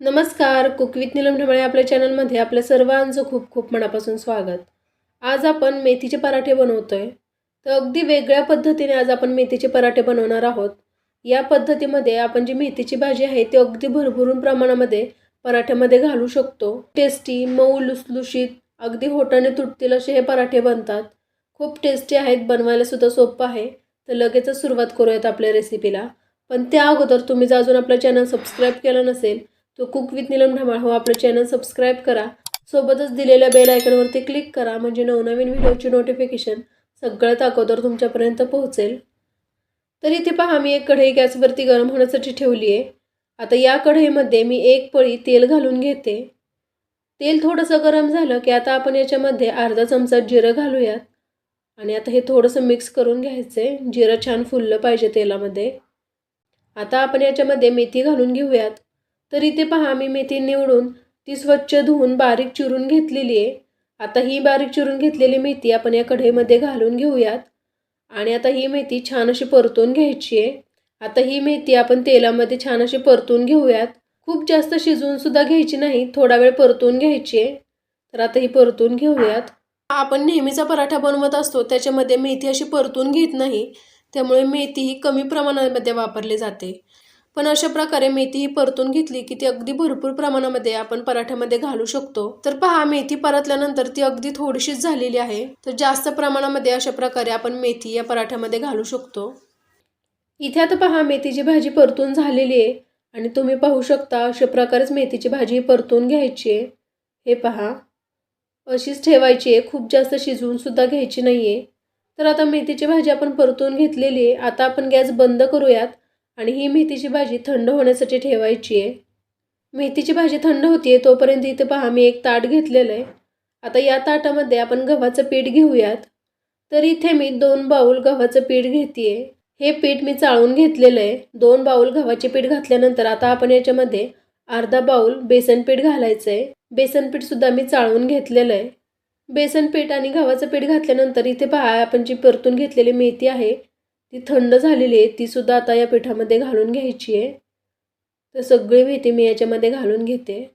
नमस्कार cook with Neelam ढमाळे आपल्या चॅनलमध्ये आपल्या सर्वांचं खूप खूप मनापासून स्वागत. आज आपण मेथीचे पराठे बनवतोय. तर अगदी वेगळ्या पद्धतीने आज आपण मेथीचे पराठे बनवणार आहोत. या पद्धतीमध्ये आपण जी मेथीची भाजी आहे ती अगदी भरभरून प्रमाणामध्ये पराठ्यामध्ये घालू शकतो. टेस्टी मऊ लुसलुशीत अगदी होटाने तुटतील असे हे पराठे बनतात. खूप टेस्टी आहेत बनवायलासुद्धा सोपं आहे. तर लगेचच सुरुवात करूयात आपल्या रेसिपीला पण त्या अगोदर तुम्ही जर अजून आपलं चॅनल सबस्क्राईब केलं नसेल तो कुक विथ निलम ढमाळ. हो आपलं चॅनल सबस्क्राईब करा. सोबतच दिलेल्या बेल आयकॉनवरती क्लिक करा म्हणजे नवनवीन व्हिडिओची नोटिफिकेशन सगळ्यात अगोदर तुमच्यापर्यंत पोहोचेल. तर इथे पहा मी एक कढई गॅसवरती गरम होण्यासाठी ठेवली आहे आता या कढईमध्ये मी एक पळी तेल घालून घेते. तेल थोडंसं गरम झालं की आता आपण याच्यामध्ये अर्धा चमचा जिरं घालूयात. आणि आता हे थोडंसं मिक्स करून घ्यायचं आहे जिरं छान फुललं पाहिजे तेलामध्ये. आता आपण याच्यामध्ये मेथी घालून घेऊयात. तर इथे पहा मी मेथी निवडून ती स्वच्छ धुवून बारीक चिरून घेतलेली आहे. आता ही बारीक चिरून घेतलेली मेथी आपण या कढईमध्ये घालून घेऊयात. आणि आता ही मेथी छान अशी परतून घ्यायची आहे. आता ही मेथी आपण तेलामध्ये छान अशी परतून घेऊयात. खूप जास्त शिजवूनसुद्धा घ्यायची नाही थोडा वेळ परतून घ्यायची आहे. तर आता ही परतून घेऊयात. आपण नेहमीचा पराठा बनवत असतो त्याच्यामध्ये मेथी अशी परतून घेत नाही. त्यामुळे मेथी ही कमी प्रमाणामध्ये वापरली जाते. पण अशा प्रकारे मेथी ही परतून घेतली की ती अगदी भरपूर प्रमाणामध्ये आपण पराठ्यामध्ये घालू शकतो. तर पहा मेथी परतल्यानंतर ती अगदी थोडीशीच झालेली आहे. तर जास्त प्रमाणामध्ये अशा प्रकारे आपण मेथी या पराठ्यामध्ये घालू शकतो. इथे आता पहा मेथीची भाजी परतून झालेली आहे. आणि तुम्ही पाहू शकता अशा प्रकारेच मेथीची भाजी परतून घ्यायची आहे. हे पहा अशीच ठेवायची आहे. खूप जास्त शिजवूनसुद्धा घ्यायची नाही आहे तर आता मेथीची भाजी आपण परतून घेतलेली आहे. आता आपण गॅस बंद करूयात. आणि ही मेथीची भाजी थंड होण्यासाठी ठेवायची आहे. मेथीची भाजी थंड होती आहे तोपर्यंत इथे पहा मी एक ताट घेतलेलं आहे. आता या ताटामध्ये आपण गव्हाचं पीठ घेऊयात. तर इथे मी दोन बाऊल गव्हाचं पीठ घेते हे पीठ मी चाळून घेतलेलं आहे. दोन बाऊल गव्हाचे पीठ घातल्यानंतर आता आपण याच्यामध्ये अर्धा बाऊल बेसन पीठ घालायचं आहे. बेसन पीठसुद्धा मी चाळून घेतलेलं आहे. बेसन पीठ आणि गव्हाचं पीठ घातल्यानंतर इथे पहा आपण जी परतून घेतलेली मेथी आहे ती थंड झालेली आहे ती सुद्धा आता या पिठामध्ये घालून घ्यायची आहे. तर सगळी मेथी मी याच्यामध्ये घालून घेते.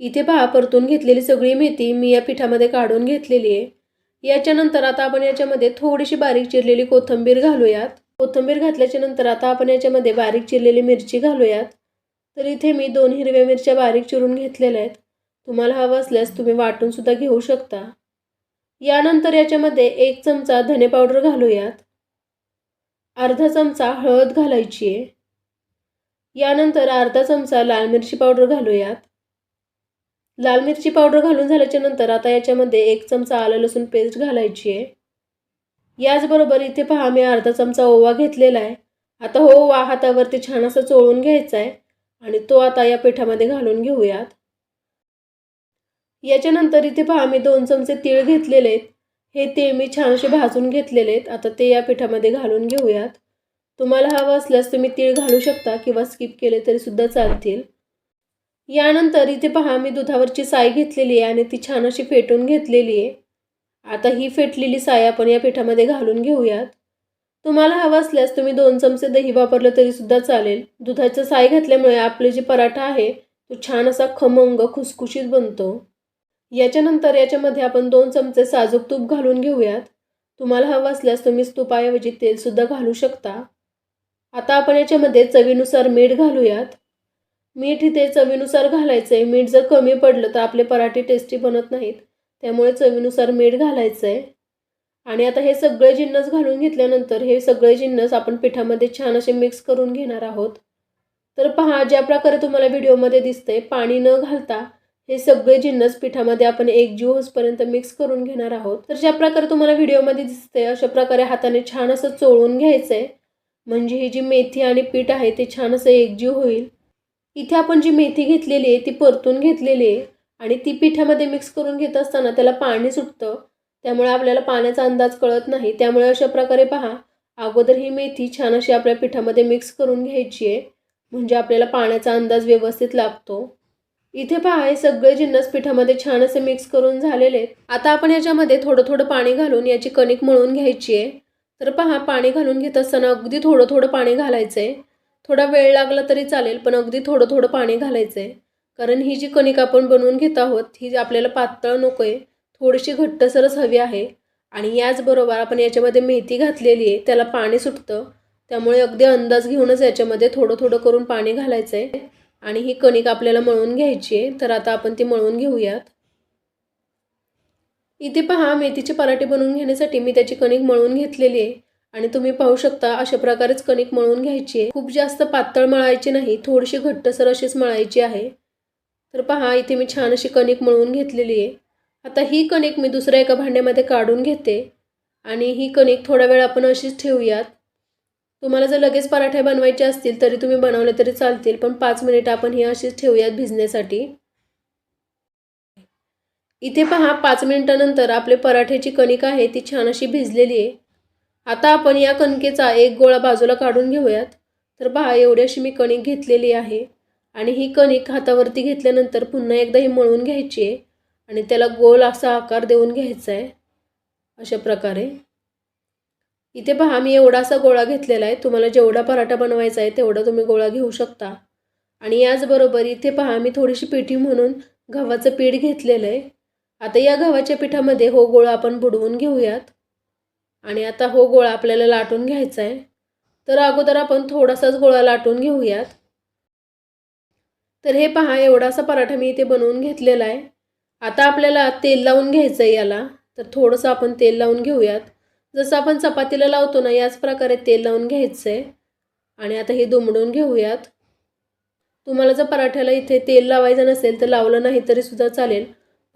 इथे पहा परतून घेतलेली सगळी मेथी मी या पिठामध्ये काढून घेतलेली आहे. याच्यानंतर आता आपण याच्यामध्ये थोडीशी बारीक चिरलेली कोथिंबीर घालूयात. कोथिंबीर घातल्याच्या नंतर आता आपण याच्यामध्ये बारीक चिरलेली मिरची घालूयात. तर इथे मी दोन हिरव्या मिरच्या बारीक चिरून घेतलेल्या आहेत. तुम्हाला हवं असल्यास तुम्ही वाटूनसुद्धा घेऊ शकता. यानंतर याच्यामध्ये एक चमचा धने पावडर घालूयात. अर्धा चमचा हळद घालायची आहे. यानंतर अर्धा चमचा लाल मिरची पावडर घालूयात. लाल मिरची पावडर घालून झाल्याच्यानंतर आता याच्यामध्ये एक चमचा आलं लसूण पेस्ट घालायची आहे. याचबरोबर इथे पहा मी अर्धा चमचा ओवा घेतलेला आहे. आता हो ओवा हातावरती छान असं चोळून घ्यायचा आहे आणि तो आता या पिठामध्ये घालून घेऊयात. याच्यानंतर इथे पहा मी दोन चमचे तीळ घेतलेले आहेत हे तीळ मी छान असे भाजून घेतलेले आहेत आता ते या पिठामध्ये घालून घेऊयात. तुम्हाला हवं असल्यास तुम्ही तीळ घालू शकता किंवा स्किप केले तरीसुद्धा चालतील. यानंतर इथे पहा मी दुधावरची साय घेतलेली आहे आणि ती छान अशी फेटून घेतलेली आहे. आता ही फेटलेली साय आपण या पिठामध्ये घालून घेऊयात. तुम्हाला हवं असल्यास तुम्ही दोन चमचे दही वापरलं तरीसुद्धा चालेल. दुधाचं साय घातल्यामुळे आपले जे पराठा आहे तो छान असा खमंग खुसखुशीत बनतो. याच्यानंतर याच्यामध्ये आपण दोन चमचे साजूक तूप घालून घेऊयात. तुम्हाला हवं असल्यास तुम्ही तुपाऐवजी तेलसुद्धा घालू शकता. आता आपण याच्यामध्ये चवीनुसार मीठ घालूयात. मीठ इथे चवीनुसार घालायचं आहे मीठ जर कमी पडलं तर आपले पराठे टेस्टी बनत नाहीत. त्यामुळे चवीनुसार मीठ घालायचं आहे आणि आता हे सगळे जिन्नस घालून घेतल्यानंतर हे सगळे जिन्नस आपण पिठामध्ये छान असे मिक्स करून घेणार आहोत. तर पहा ज्या प्रकारे तुम्हाला व्हिडिओमध्ये दिसतंय पाणी न घालता हे सगळे जिन्नस पिठामध्ये आपण एक जीव होसपर्यंत मिक्स करून घेणार आहोत. तर ज्या प्रकारे तुम्हाला व्हिडिओमध्ये दिसतंय अशा प्रकारे हाताने छान असं चोळून घ्यायचं आहे म्हणजे ही जी मेथी आणि पीठ आहे ते छान असं एकजीव होईल. इथे आपण जी मेथी घेतलेली आहे ती परतून घेतलेली आहे. आणि ती पिठामध्ये मिक्स करून घेत असताना त्याला पाणी सुटतं. त्यामुळे आपल्याला पाण्याचा अंदाज कळत नाही. त्यामुळे अशा प्रकारे पहा अगोदर ही मेथी छान अशी आपल्या पिठामध्ये मिक्स करून घ्यायची आहे. म्हणजे आपल्याला पाण्याचा अंदाज व्यवस्थित लागतो. इथे पहा हे सगळे जिन्नस पिठामध्ये छान असे मिक्स करून झालेले आहेत. आता आपण याच्यामध्ये थोडं थोडं पाणी घालून याची कणिक मळून घ्यायची आहे. तर पहा पाणी घालून घेत असताना अगदी थोडं थोडं पाणी घालायचं आहे थोडा वेळ लागला तरी चालेल पण अगदी थोडं थोडं पाणी घालायचं आहे कारण ही जी कणिक आपण बनवून घेत आहोत ही जी आपल्याला पातळ नको आहे थोडीशी घट्टसरच हवी आहे. आणि याचबरोबर आपण याच्यामध्ये मेथी घातलेली आहे त्याला पाणी सुटतं. त्यामुळे अगदी अंदाज घेऊनच याच्यामध्ये थोडं थोडं करून पाणी घालायचं आहे आणि ही कणिक आपल्याला मळून घ्यायची आहे तर आता आपण ती मळून घेऊयात. इथे पहा मेथीचे पराठे बनवून घेण्यासाठी मी त्याची कणिक मळून घेतलेली आहे. आणि तुम्ही पाहू शकता अशा प्रकारेच कणिक मळून घ्यायची आहे. खूप जास्त पातळ मळायची नाही थोडीशी घट्टसर अशीच मळायची आहे. तर पहा इथे मी छान अशी कणिक मळून घेतलेली आहे. आता ही कणिक मी दुसऱ्या एका भांड्यामध्ये काढून घेते. आणि ही कणिक थोडा वेळ आपण अशीच ठेवूयात. तुम्हाला जर लगेच पराठे बनवायचे असतील तरी तुम्ही बनवले तरी चालतील पण पाच मिनिटं आपण ही अशीच ठेवूयात भिजण्यासाठी. इथे पहा पाच मिनिटानंतर आपले पराठ्याची कणिक आहे ती छान अशी भिजलेली आहे. आता आपण या कणकेचा एक गोळा बाजूला काढून घेऊयात. तर पहा एवढी अशी मी कणिक घेतलेली आहे. आणि ही कणिक हातावरती घेतल्यानंतर पुन्हा एकदा ही मळून घ्यायची आहे. आणि त्याला गोल असा आकार देऊन घ्यायचा आहे. अशा प्रकारे. इथे पहा मी एवढासा गोळा घेतलेला आहे. तुम्हाला जेवढा पराठा बनवायचा आहे तेवढा तुम्ही गोळा घेऊ शकता. आणि याचबरोबर इथे पहा मी थोडीशी पिठी म्हणून गव्हाचं पीठ घेतलेलं आहे. आता या गव्हाच्या पिठामध्ये हो गोळा आपण बुडवून घेऊयात. आणि आता हो गोळा आपल्याला लाटून घ्यायचा आहे. तर अगोदर आपण थोडासाच गोळा लाटून घेऊयात. तर हे पहा एवढासा पराठा मी इथे बनवून घेतलेला आहे. आता आपल्याला तेल लावून घ्यायचं आहे याला. तर थोडंसं आपण तेल लावून घेऊयात. जसं आपण चपातीला लावतो ना याच प्रकारे तेल लावून घ्यायचं आहे आणि आता हे दुमडून घेऊयात. तुम्हाला जर पराठ्याला इथे तेल लावायचं नसेल तर लावलं नाही तरी सुद्धा चालेल.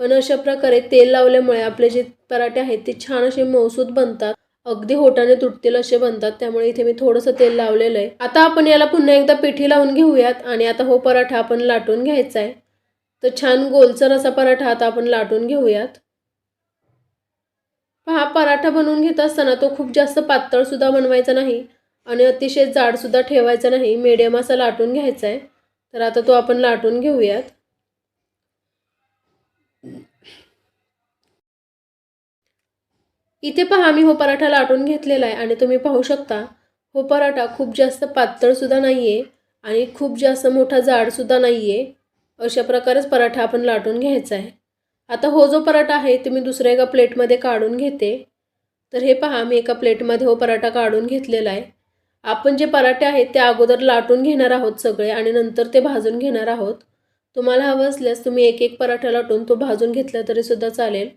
पण अशा प्रकारे तेल लावल्यामुळे आपले जे पराठे आहेत ते छान असे मौसूद बनतात. अगदी होटाने तुटतील असे बनतात. त्यामुळे इथे मी थोडंसं तेल लावलेलं आहे. आता आपण याला पुन्हा एकदा पिठी लावून घेऊयात. आणि आता हो पराठा आपण लाटून घ्यायचा आहे तर छान गोलसर असा पराठा आता आपण लाटून घेऊयात. पहा पराठा बनवून घेत असताना तो खूप जास्त पातळसुद्धा बनवायचा नाही आणि अतिशय जाडसुद्धा ठेवायचा नाही. मिडियम असा लाटून घ्यायचा आहे तर आता तो आपण लाटून घेऊयात. इथे पहा मी हो पराठा लाटून घेतलेला आहे आणि तुम्ही पाहू शकता हो पराठा खूप जास्त पातळसुद्धा नाही आहे आणि खूप जास्त मोठा जाडसुद्धा नाही आहे अशा प्रकारेच पराठा आपण लाटून घ्यायचा आहे आता हो जो पराठा आहे ते मी दुसऱ्या एका प्लेटमध्ये काढून घेते. तर हे पहा मी एका प्लेटमध्ये हो पराठा काढून घेतलेला आहे. आपण जे पराठे आहेत ते अगोदर लाटून घेणार आहोत सगळे आणि नंतर ते भाजून घेणार आहोत. तुम्हाला हवं असल्यास तुम्ही एक एक पराठा लाटून तो भाजून घेतला तरीसुद्धा चालेल.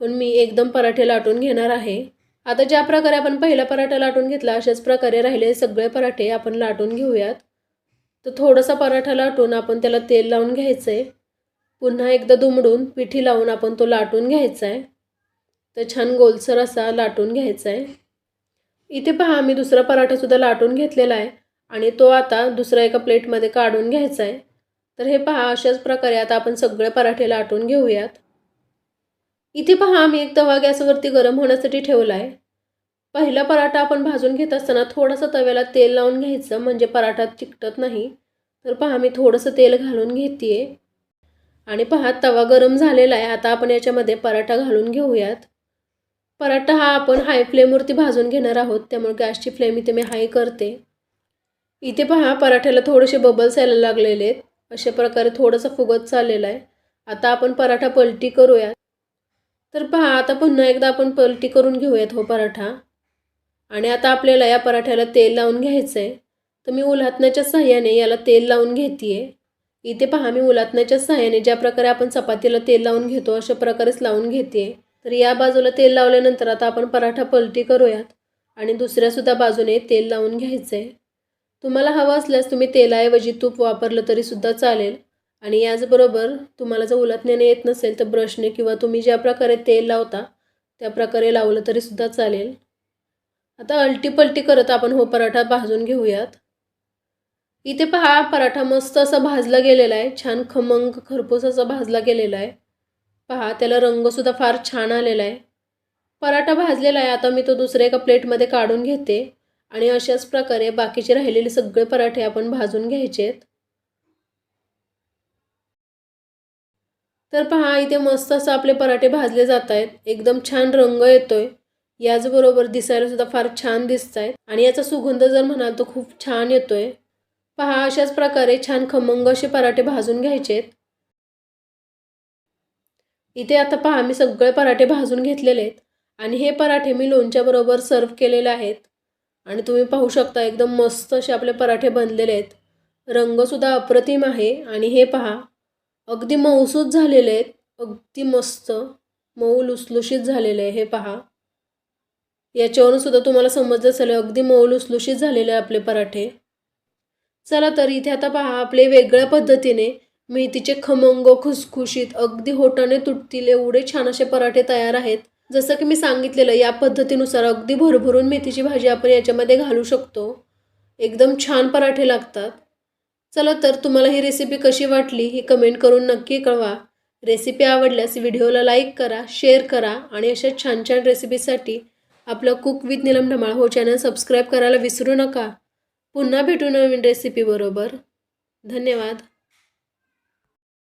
पण मी एकदम पराठे लाटून घेणार आहे. आता ज्या प्रकारे आपण पहिला पराठा लाटून घेतला अशाच प्रकारे राहिले सगळे पराठे आपण लाटून घेऊयात. तर थोडासा पराठा लाटून आपण त्याला तेल लावून घ्यायचं आहे पुन्हा एकदा दुमडून पिठी लावून आपण तो लाटून घ्यायचा आहे तर छान गोलसर असा लाटून घ्यायचा आहे इथे पहा मी दुसरा पराठासुद्धा लाटून घेतलेला आहे आणि तो आता दुसऱ्या एका प्लेटमध्ये काढून घ्यायचा आहे तर हे पहा अशाच प्रकारे आता आपण सगळे पराठे लाटून घेऊयात. इथे पहा मी एक तवा गॅसवरती गरम होण्यासाठी ठेवला आहे पहिला पराठा आपण भाजून घेत असताना थोडंसं तव्याला तेल लावून घ्यायचं म्हणजे पराठा चिकटत नाही. तर पहा मी थोडंसं तेल घालून घेते आणि पहा तवा गरम झालेला आहे. आता आपण याच्यामध्ये पराठा घालून घेऊयात. पराठा हा आपण हाय फ्लेमवरती भाजून घेणार आहोत. त्यामुळे गॅसची फ्लेम इथे मी हाय करते. इथे पहा पराठ्याला थोडेसे बबल्स यायला लागलेले आहेत. अशा प्रकारे थोडंसं फुगत चाललेला आहे. आता आपण पराठा पलटी करूयात. तर पहा आता पुन्हा एकदा आपण पलटी करून घेऊयात हो पराठा. आणि आता आपल्याला या पराठ्याला तेल लावून घ्यायचं आहे तर मी उलातण्याच्या सहाय्याने याला तेल लावून घेते आहे इथे पहा मी उलातण्याच्या सहाय्याने ज्या प्रकारे आपण चपातीला तेल लावून घेतो अशा प्रकारेच लावून घेते. तर या बाजूला तेल लावल्यानंतर आता आपण पराठा पलटी करूयात. आणि दुसऱ्यासुद्धा बाजूने तेल लावून घ्यायचं आहे तुम्हाला हवं असल्यास तुम्ही तेलाऐवजी तूप वापरलं तरीसुद्धा चालेल. आणि याचबरोबर तुम्हाला जर उलटण्याने येत नसेल तर ब्रशने किंवा तुम्ही ज्या प्रकारे तेल लावता त्या प्रकारे लावलं तरीसुद्धा चालेल. आता अलटी पलटी करत आपण हो पराठा भाजून घेऊयात. इथे पहा पराठा मस्त असा भाजला गेलेला आहे. छान खमंग खरपूस असा भाजला गेलेला आहे. पहा त्याला रंगसुद्धा फार छान आलेला आहे. पराठा भाजलेला आहे. आता मी तो दुसऱ्या एका प्लेटमध्ये काढून घेते. आणि अशाच प्रकारे बाकीचे राहिलेले सगळे पराठे आपण भाजून घ्यायचे आहेत तर पहा इथे मस्त असं आपले पराठे भाजले जात आहेत. एकदम छान रंग येतोय. याचबरोबर दिसायला सुद्धा फार छान दिसत आहेत आणि याचा सुगंध जर म्हणाल तर खूप छान येतोय. पहा अशाच प्रकारे छान खमंग असे पराठे भाजून घ्यायचेत इथे आता पहा मी सगळे पराठे भाजून घेतलेले आहेत. आणि हे पराठे मी लोणच्याबरोबर सर्व केलेले आहेत. आणि तुम्ही पाहू शकता एकदम मस्त असे आपले पराठे बनलेले आहेत. रंगसुद्धा अप्रतिम आहे. आणि हे पहा अगदी मऊसूत झालेले आहेत. अगदी मस्त मऊ लुसलुशीत झालेले आहे हे पहा. याच्यावरून सुद्धा तुम्हाला समजलं असेल अगदी मऊ लुसलुशीत झालेले आहे आपले पराठे. चला तर इथे आता पहा आपले वेगळ्या पद्धतीने मेथीचे खमंग खुसखुशीत अगदी होटाने तुटतील एवढे छान असे पराठे तयार आहेत. जसं की मी सांगितलेलं या पद्धतीनुसार अगदी भरभरून मेथीची भाजी आपण याच्यामध्ये घालू शकतो. एकदम छान पराठे लागतात. चला तर तुम्हाला ही रेसिपी कशी वाटली ही कमेंट करून नक्की कळवा. रेसिपी आवडल्यास व्हिडिओला लाईक करा शेअर करा आणि अशा छान छान रेसिपीसाठी आपलं कुक विथ निलम ढमाळ हो चॅनल सबस्क्राईब करायला विसरू नका. पुन्हा भेटू नवीन रेसिपीबरोबर धन्यवाद.